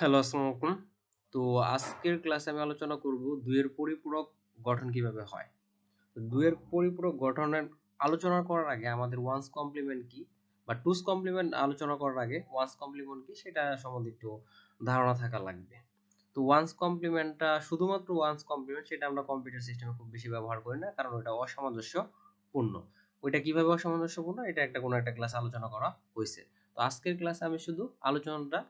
Hello, আসসালামু আলাইকুম। তো আজকের ক্লাসে আমি আলোচনা করব দুইয়ের পরিপূরক গঠন কীভাবে হয়। তো দুইয়ের পরিপূরক গঠনের আলোচনা করার আগে আমাদের ওয়ান্স কমপ্লিমেন্ট কি বা টুস কমপ্লিমেন্ট আলোচনা করার আগে ওয়ান্স কমপ্লিমেন্ট কি সেটা সম্বন্ধে একটু ধারণা থাকা লাগবে। তো ওয়ান্স কমপ্লিমেন্টটা শুধুমাত্র ওয়ান্স কমপ্লিমেন্ট সেটা আমরা কম্পিউটার সিস্টেমে খুব বেশি ব্যবহার করি না, কারণ ওটা অসামঞ্জস্যপূর্ণ। ওইটা কীভাবে অসামঞ্জস্যপূর্ণ? এটা একটা কোনো একটা ক্লাস আলোচনা করা হয়েছে। তো আজকের ক্লাসে আমি শুধু আলোচনাটা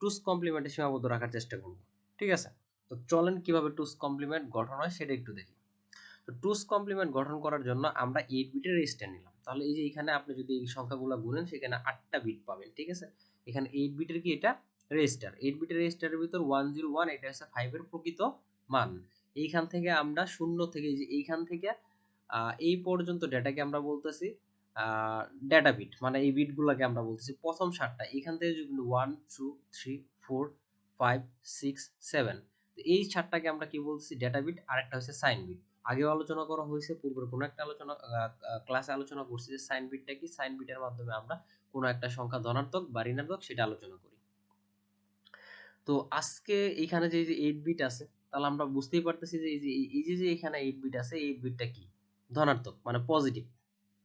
টুস কমপ্লিমেন্টে সীমাবদ্ধ রাখার চেষ্টা করব। ঠিক আছে? তো চলেন কীভাবে টুস কমপ্লিমেন্ট গঠন হয় সেটা একটু দেখি। তো টুস কমপ্লিমেন্ট গঠন করার জন্য আমরা এইট বিটের রেজিস্টার নিলাম। তাহলে এই যে এখানে আপনি যদি এই সংখ্যাগুলো গুনেন, সেখানে আটটা বিট পাবেন, ঠিক আছে? এখানে এইট বিটের কি এটা? রেজিস্টার এইট বিটের রেজিস্টারের ভিতর ওয়ান জিরো ওয়ান এটা হচ্ছে ফাইভের প্রকৃত মান। এইখান থেকে আমরা শূন্য থেকে যে এইখান থেকে এই পর্যন্ত ডেটাকে আমরা বলতেছি ডেটা বিট মানে এই বিটগুলোকে আমরা বলতেছি প্রথম সাতটা এখান থেকে যদি one two three four five six seven এই সাতটাকে আমরা কি বলতেছি? ডেটা বিট আরেকটা হচ্ছে সাইন বিট আগেও আলোচনা করা হয়েছে, পূর্বের কোনো একটা আলোচনা ক্লাসে আলোচনা করছি যে সাইন বিটটা কি? সাইন বিটের মাধ্যমে আমরা কোনো একটা সংখ্যা ধনাত্মক বা ঋণাত্মক সেটা আলোচনা করি। তো আজকে এখানে যে যে এইট বিট আছে, তাহলে আমরা বুঝতেই পারতেছি যে, এই যে এই যে এখানে এইট বিট আছে এইট বিটটা কি? ধনাত্মক মানে পজিটিভ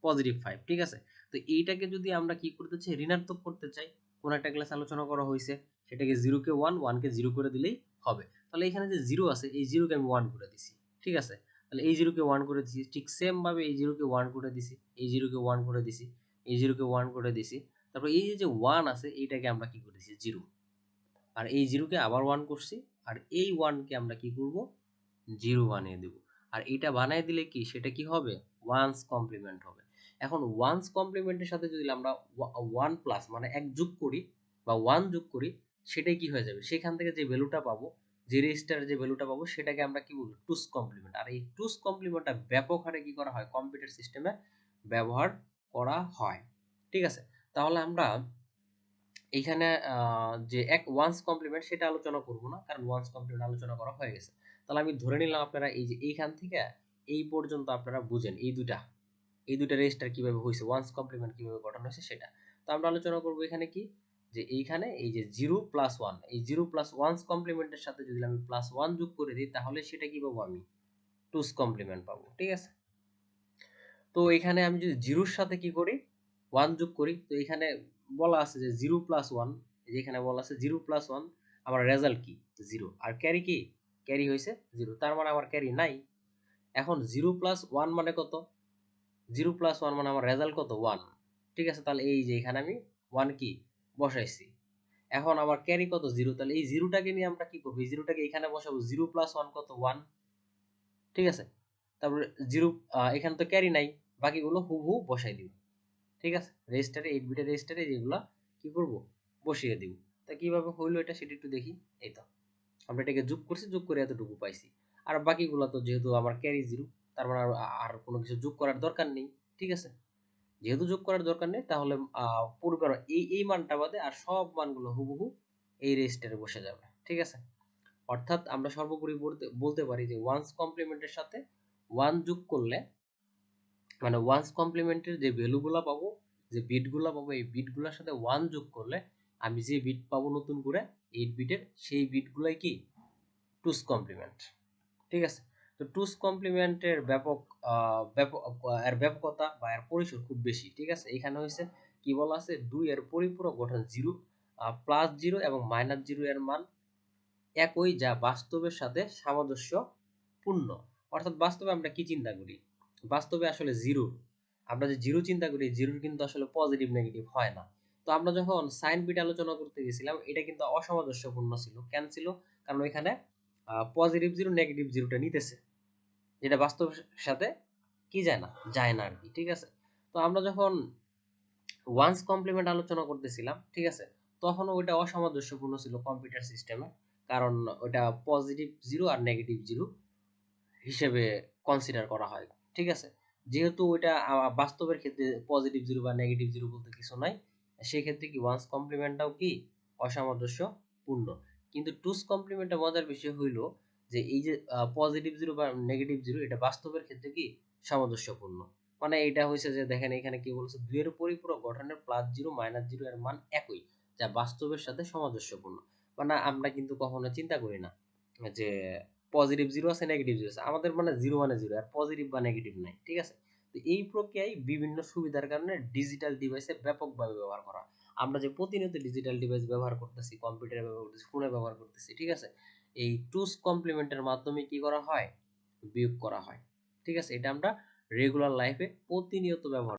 পজিটিভ ফাইভ ঠিক আছে? তো এইটাকে যদি আমরা কি করতে চাই, ঋণাত্মক করতে চাই, কোন একটা ক্লাস আলোচনা করা হয়েছে, সেটাকে জিরোকে ওয়ান ওয়ানকে জিরো করে দিলেই হবে। তাহলে এখানে যে জিরো আছে, এই জিরোকে আমি ওয়ান করে দিছি, ঠিক আছে? তাহলে এই জিরোকে ওয়ান করে দিছি, ঠিক সেম ভাবে এই জিরোকে ওয়ান করে দিছি, এই জিরোকে ওয়ান করে দিছি, এই জিরোকে ওয়ান করে দিছি। তারপর এই যে ওয়ান আছে, এইটাকে আমরা কি করেছি জিরো আর এই জিরোকে আবার ওয়ান করছি, আর এই ওয়ানকে আমরা কি করব জিরো বানিয়ে দেব। আর এটা বানিয়ে দিলে কি, সেটা কি হবে? ওয়ান্স কমপ্লিমেন্ট হবে। এখন ওয়ান্স কমপ্লিমেন্টের সাথে যদি আমরা ওয়ান প্লাস মানে এক যোগ করি বা ওয়ান যোগ করি, সেটাই কি হয়ে যাবে? সেখান থেকে যে ভ্যালুটা পাবো, যে রেজিস্টার যে ভ্যালুটা পাবো, সেটাকে আমরা কি বলব? টুস কমপ্লিমেন্ট আর এই টুস কমপ্লিমেন্টটা ব্যাপক হারে কি করা হয়? কম্পিউটার সিস্টেমে ব্যবহার করা হয়। ঠিক আছে? তাহলে আমরা এইখানে যে এক ওয়ান্স কমপ্লিমেন্ট সেটা আলোচনা করব না, কারণ ওয়ান্স কমপ্লিমেন্ট আলোচনা করা হয়ে গেছে। তাহলে আমি ধরে নিলাম আপনারা এই যে এইখান থেকে এই পর্যন্ত আপনারা বুঝেন, এই দুটা এই দুটা রেজিস্টার কীভাবে হয়েছে ওয়ান্স কমপ্লিমেন্ট কীভাবে গঠন হয়েছে সেটা। তো আমরা আলোচনা করব এখানে কি? যে এইখানে এই যে জিরো প্লাস ওয়ান এই জিরো প্লাস ওয়ান্স কমপ্লিমেন্টের সাথে যদি আমি প্লাস ওয়ান যোগ করে দিই, তাহলে সেটা কি পাবো আমি? টুস কমপ্লিমেন্ট পাবো, ঠিক আছে? তো এখানে আমি যদি জিরোর সাথে কি করি? ওয়ান যোগ করি, তো এখানে বলা আছে যে জিরো প্লাস ওয়ান যেখানে বলা আছে জিরো প্লাস ওয়ান আমার রেজাল্ট কি? জিরো আর ক্যারি কি? ক্যারি হয়েছে জিরো তার মানে আমার ক্যারি নাই। এখন জিরো প্লাস ওয়ান মানে কত? জিরো প্লাস ওয়ান মানে আমার রেজাল্ট কত? ওয়ান। ঠিক আছে, তাহলে এই যে এখানে আমি ওয়ান কি? বসাইছি। এখন আমার ক্যারি কত? জিরো। তাহলে এই জিরোটাকে নিয়ে আমরা কি করব? এই জিরোটাকে এখানে বসাবো। জিরো প্লাস ওয়ান কত? ওয়ান। ঠিক আছে? তারপরে জিরো এখানে তো ক্যারি নাই। বাকিগুলো হুবহু বসাই দিব। ঠিক আছে? রেজিস্টারে, এইট বিটের রেজিস্টারে যেগুলো কি করব? বসিয়ে দিব। তা কীভাবে হইল এটা সেটা একটু দেখি। এই তো। আমরা এটাকে যোগ করছি, যোগ করে এতটুকু পাইছি। আর বাকিগুলো তো যেহেতু আমার ক্যারি জিরো তার মানে আর কোনো কিছু যোগ করার দরকার নেই, ঠিক আছে? যেহেতু যোগ করার দরকার নেই, তাহলে পূর্বের এই এই মানটা বাদে আর সব মানগুলো হুবহু এই রেজিস্টারে বসে যাবে, ঠিক আছে? অর্থাৎ আমরা সর্বোপরি বলতে পারি যে ওয়ান্স কমপ্লিমেন্টের সাথে ওয়ান যোগ করলে মানে ওয়ান্স কমপ্লিমেন্টের যে ভ্যালুগুলো পাবো, যে বিটগুলো পাবো, এই বিটগুলোর সাথে ওয়ান যোগ করলে আমি যে বিট পাবো নতুন করে এইট বিটের সেই বিটগুলাই কি? টুস কমপ্লিমেন্ট ঠিক আছে? তো টুস কমপ্লিমেন্টের ব্যাপক ব্যাপক এর ব্যাপকতা বা এর পরিসর খুব বেশি, ঠিক আছে? এখানে হয়েছে কি বলা আছে? দুই এর পরিপূরক গঠন জিরো প্লাস জিরো এবং মাইনাস জিরো এর মান একই যা বাস্তবের সাথে সামঞ্জস্যপূর্ণ। অর্থাৎ বাস্তবে আমরা কি চিন্তা করি? বাস্তবে আসলে জিরো। আমরা যে জিরো চিন্তা করি, জিরোর কিন্তু আসলে পজিটিভ নেগেটিভ হয় না। তো আমরা যখন সাইন বিট আলোচনা করতে গেছিলাম, এটা কিন্তু অসামঞ্জস্যপূর্ণ ছিল। কেন ছিল? কারণ এখানে পজিটিভ জিরো নেগেটিভ জিরোটা নিতেছে। যেটা বাস্তব সাথে কি যায় না যায় না আর কি ঠিক আছে? তো আমরা যখন ওয়ান্স কমপ্লিমেন্ট আলোচনা করতেছিলাম, ঠিক আছে? তখন ওইটা অসামঞ্জস্যপূর্ণ ছিল কম্পিউটার সিস্টেমে কারণ ওইটা পজিটিভ জিরো আর নেগেটিভ জিরো হিসেবে কনসিডার করা হয়, ঠিক আছে? যেহেতু ওইটা বাস্তবের ক্ষেত্রে পজিটিভ জিরো বা নেগেটিভ জিরো বলতে কিছু নাই সেই ক্ষেত্রে কি ওয়ান্স কমপ্লিমেন্টটাও কি অসামঞ্জস্যপূর্ণ? কিন্তু টুস কমপ্লিমেন্টটা মজার বিষয় হইল যে এই যে পজিটিভ জিরো বা নেগেটিভ জিরো এটা বাস্তবের ক্ষেত্রে কি সামঞ্জস্যপূর্ণ? মানে এটা হয়েছে যে, দেখেন এখানে কি বলছে, দুইয়ের পরিপূরক গঠনের প্লাস জিরো মাইনাস জিরো এর মান একই, যা বাস্তবের সাথে সামঞ্জস্যপূর্ণ। মানে আমরা কিন্তু কখনো চিন্তা করি না যে পজিটিভ জিরো আছে নেগেটিভ জিরো আছে। আমাদের মানে জিরো মানে জিরো আর পজিটিভ বা নেগেটিভ নাই, ঠিক আছে? তো এই প্রক্রিয়ায় বিভিন্ন সুবিধার কারণে ডিজিটাল ডিভাইসে ব্যাপকভাবে ব্যবহার করা। আমরা যে প্রতিনিয়ত ডিজিটাল ডিভাইস ব্যবহার করতেছি কম্পিউটারে ব্যবহার করতেছি ফোনে ব্যবহার করতেছি, ঠিক আছে? এই টুস কমপ্লিমেন্টের মাধ্যমে কি করা হয়? বিয়োগ করা হয়। ঠিক আছে? এটা আমরা রেগুলার লাইফে প্রতিনিয়ত ব্যবহার